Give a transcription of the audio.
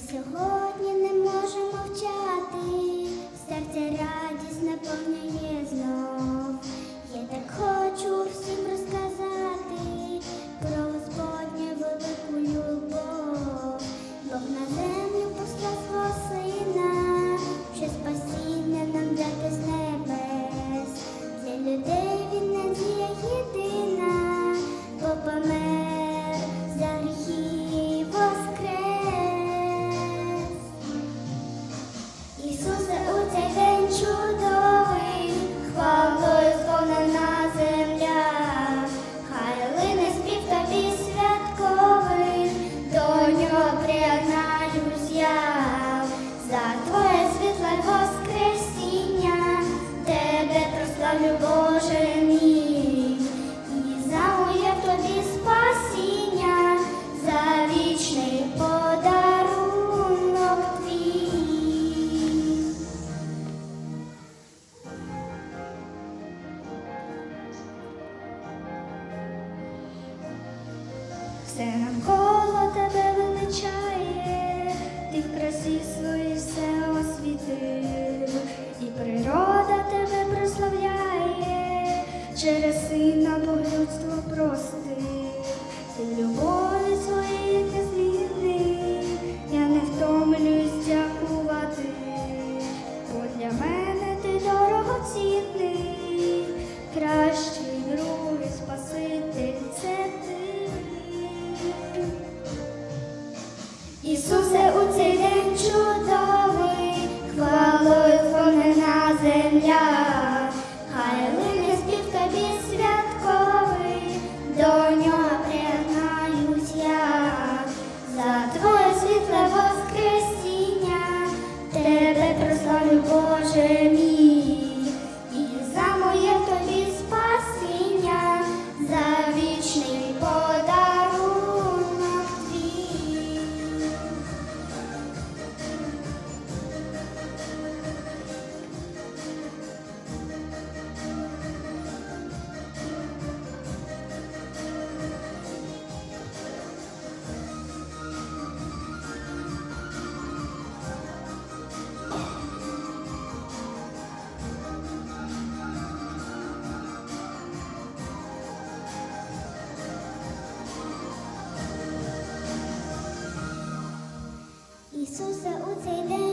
Сьогодні не можу мовчати. все навколо тебе величає, ти в красі свої все освітив, і природа тебе прославляє, через сина Бог людство простив, ти любов. Ісусе, у цей день чудовий, хвалою хвонена земля, хай лине спів тобі святковий, до нього приєднаюсь я, за твоє світле воскресіння, тебе прославлю Боже мій. Jesus, I would say that.